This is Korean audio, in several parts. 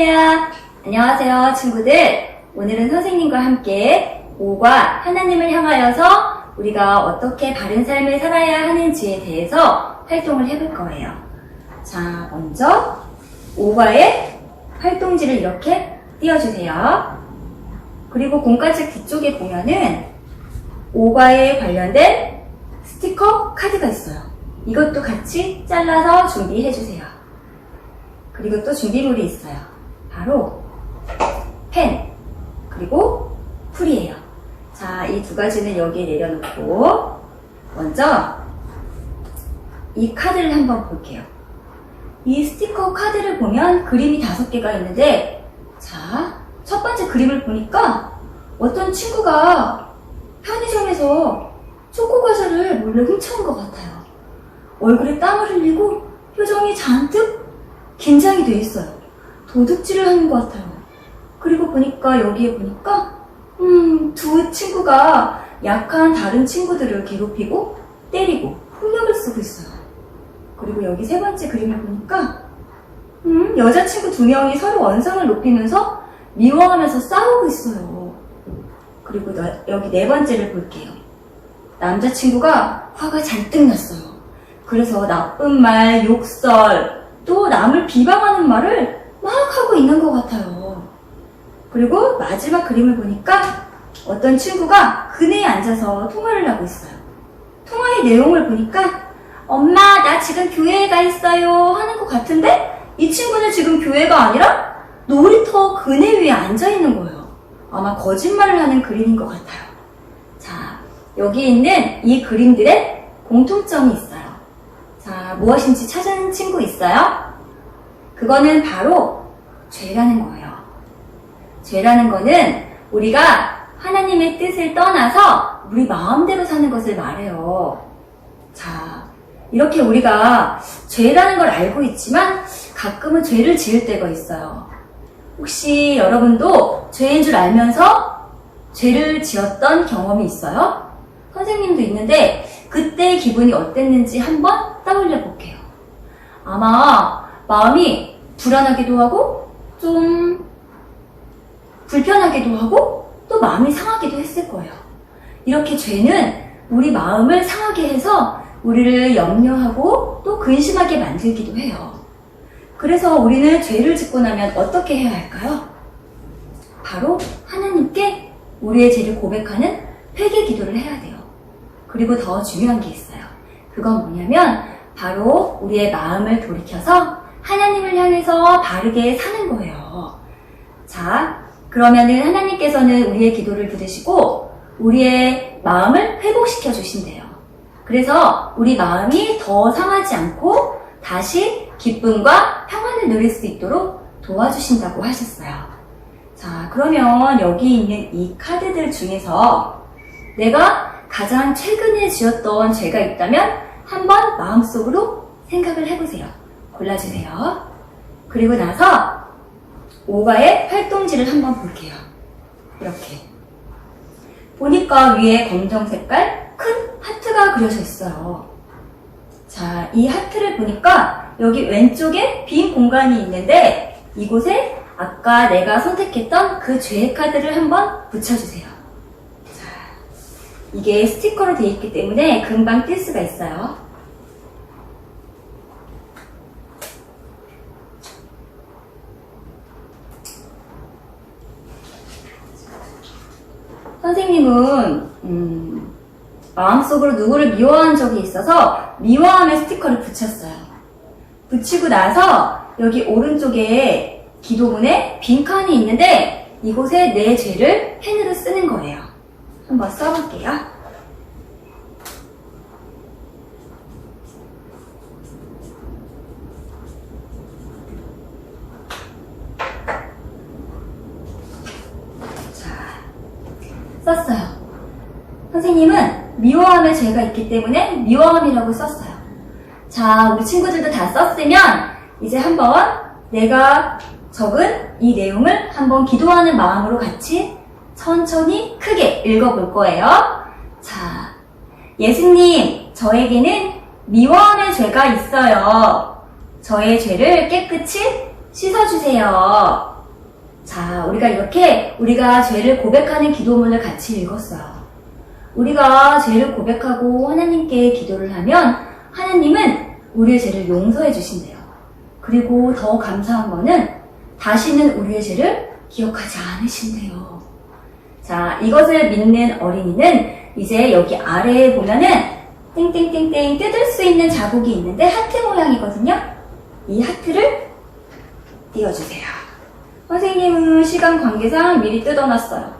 할렐루야! 안녕하세요, 친구들. 오늘은 선생님과 함께 오과 하나님을 향하여서 우리가 어떻게 바른 삶을 살아야 하는지에 대해서 활동을 해볼 거예요. 자, 먼저 오과의 활동지를 이렇게 띄워주세요. 그리고 공과책 뒤쪽에 보면은 오과에 관련된 스티커 카드가 있어요. 이것도 같이 잘라서 준비해주세요. 그리고 또 준비물이 있어요. 바로 펜, 그리고 풀이에요. 자, 이 두 가지는 여기에 내려놓고, 먼저 이 카드를 한번 볼게요. 이 스티커 카드를 보면 그림이 다섯 개가 있는데, 자, 첫 번째 그림을 보니까 어떤 친구가 편의점에서 초코 과자를 몰래 훔쳐온 것 같아요. 얼굴에 땀을 흘리고 표정이 잔뜩 긴장이 돼 있어요. 도둑질을 하는 것 같아요. 그리고 보니까 여기에 보니까 음, 두 친구가 약한 다른 친구들을 괴롭히고 때리고 폭력을 쓰고 있어요. 그리고 여기 세 번째 그림을 보니까 음, 여자친구 두 명이 서로 원성을 높이면서 미워하면서 싸우고 있어요. 그리고 너- 여기 네 번째를 볼게요. 남자친구가 화가 잔뜩 났어요. 그래서 나쁜 말, 욕설, 또 남을 비방하는 말을 막 하고 있는 것 같아요. 그리고 마지막 그림을 보니까 어떤 친구가 그네에 앉아서 통화를 하고 있어요. 통화의 내용을 보니까 엄마, 나 지금 교회에 가 있어요 하는 것 같은데 이 친구는 지금 교회가 아니라 놀이터 그네 위에 앉아 있는 거예요. 아마 거짓말을 하는 그림인 것 같아요. 자, 여기 있는 이 그림들의 공통점이 있어요. 자, 무엇인지 찾은 친구 있어요? 그거는 바로 죄라는 거예요. 죄라는 거는 우리가 하나님의 뜻을 떠나서 우리 마음대로 사는 것을 말해요. 자, 이렇게 우리가 죄라는 걸 알고 있지만 가끔은 죄를 지을 때가 있어요. 혹시 여러분도 죄인 줄 알면서 죄를 지었던 경험이 있어요? 선생님도 있는데 그때 기분이 어땠는지 한번 떠올려 볼게요. 아마 마음이 불안하기도 하고 좀 불편하기도 하고 또 마음이 상하기도 했을 거예요. 이렇게 죄는 우리 마음을 상하게 해서 우리를 염려하고 또 근심하게 만들기도 해요. 그래서 우리는 죄를 짓고 나면 어떻게 해야 할까요? 바로 하나님께 우리의 죄를 고백하는 회개 기도를 해야 돼요. 그리고 더 중요한 게 있어요. 그건 뭐냐면 바로 우리의 마음을 돌이켜서 하나님을 향해서 바르게 사는 거예요. 자, 그러면은 하나님께서는 우리의 기도를 들으시고 우리의 마음을 회복시켜 주신대요. 그래서 우리 마음이 더 상하지 않고 다시 기쁨과 평안을 누릴 수 있도록 도와주신다고 하셨어요. 자, 그러면 여기 있는 이 카드들 중에서 내가 가장 최근에 지었던 죄가 있다면 한번 마음속으로 생각을 해보세요. 골라주세요. 그리고 나서 오가의 활동지를 한번 볼게요. 이렇게. 보니까 위에 검정 색깔 큰 하트가 그려져 있어요. 자, 이 하트를 보니까 여기 왼쪽에 빈 공간이 있는데 이곳에 아까 내가 선택했던 그 죄의 카드를 한번 붙여주세요. 자, 이게 스티커로 되어 있기 때문에 금방 뜰 수가 있어요. 선생님은 음, 마음속으로 누구를 미워한 적이 있어서 미워함의 스티커를 붙였어요. 붙이고 나서 여기 오른쪽에 기도문에 빈 칸이 있는데 이곳에 내 죄를 펜으로 쓰는 거예요. 한번 써볼게요. 자, 썼어요. 선생님은 미워함의 죄가 있기 때문에 미워함이라고 썼어요. 자, 우리 친구들도 다 썼으면 이제 한번 내가 적은 이 내용을 한번 기도하는 마음으로 같이 천천히 크게 읽어볼 거예요. 자, 예수님, 저에게는 미워함의 죄가 있어요. 저의 죄를 깨끗이 씻어주세요. 자, 우리가 이렇게 우리가 죄를 고백하는 기도문을 같이 읽었어요. 우리가 죄를 고백하고 하나님께 기도를 하면 하나님은 우리의 죄를 용서해 주신대요. 그리고 더 감사한 거는 다시는 우리의 죄를 기억하지 않으신대요. 자, 이것을 믿는 어린이는 이제 여기 아래에 보면은 땡땡땡땡 뜯을 수 있는 자국이 있는데 하트 모양이거든요. 이 하트를 띄워주세요. 선생님은 시간 관계상 미리 뜯어놨어요.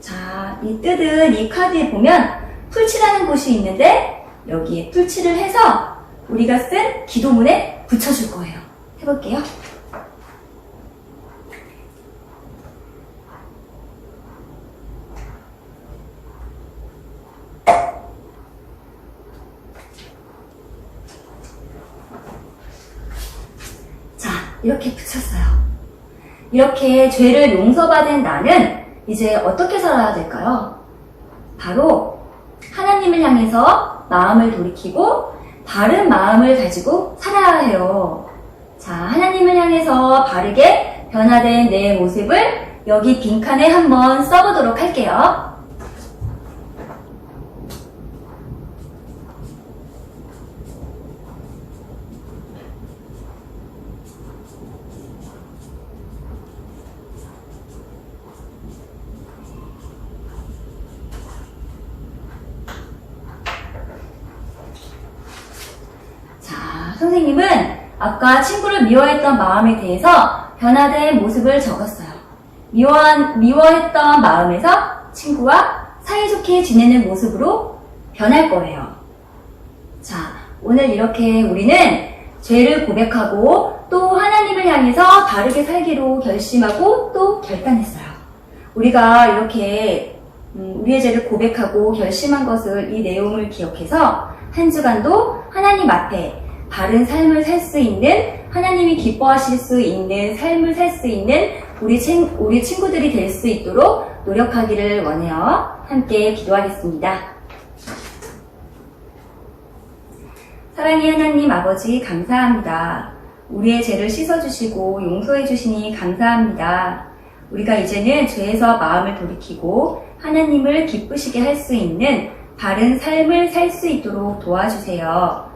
자, 이 뜯은 이 카드에 보면 풀칠하는 곳이 있는데 여기에 풀칠을 해서 우리가 쓴 기도문에 붙여줄 거예요. 해볼게요. 자, 이렇게 붙였어요. 이렇게 죄를 용서받은 나는 이제 어떻게 살아야 될까요? 바로 하나님을 향해서 마음을 돌이키고 바른 마음을 가지고 살아야 해요. 자, 하나님을 향해서 바르게 변화된 내 모습을 여기 빈칸에 한번 써보도록 할게요. 자, 선생님은 아까 친구를 미워했던 마음에 대해서 변화된 모습을 적었어요. 미워한, 미워했던 마음에서 친구와 사이좋게 지내는 모습으로 변할 거예요. 자, 오늘 이렇게 우리는 죄를 고백하고 또 하나님을 향해서 바르게 살기로 결심하고 또 결단했어요. 우리가 이렇게 음, 우리의 죄를 고백하고 결심한 것을 이 내용을 기억해서 한 주간도 하나님 앞에 바른 삶을 살 수 있는 하나님이 기뻐하실 수 있는 삶을 살 수 있는 우리 친, 우리 친구들이 될 수 있도록 노력하기를 원해요. 함께 기도하겠습니다. 사랑의 하나님 아버지 감사합니다. 우리의 죄를 씻어주시고 용서해주시니 감사합니다. 우리가 이제는 죄에서 마음을 돌이키고 하나님을 기쁘시게 할 수 있는 바른 삶을 살 수 있도록 도와주세요.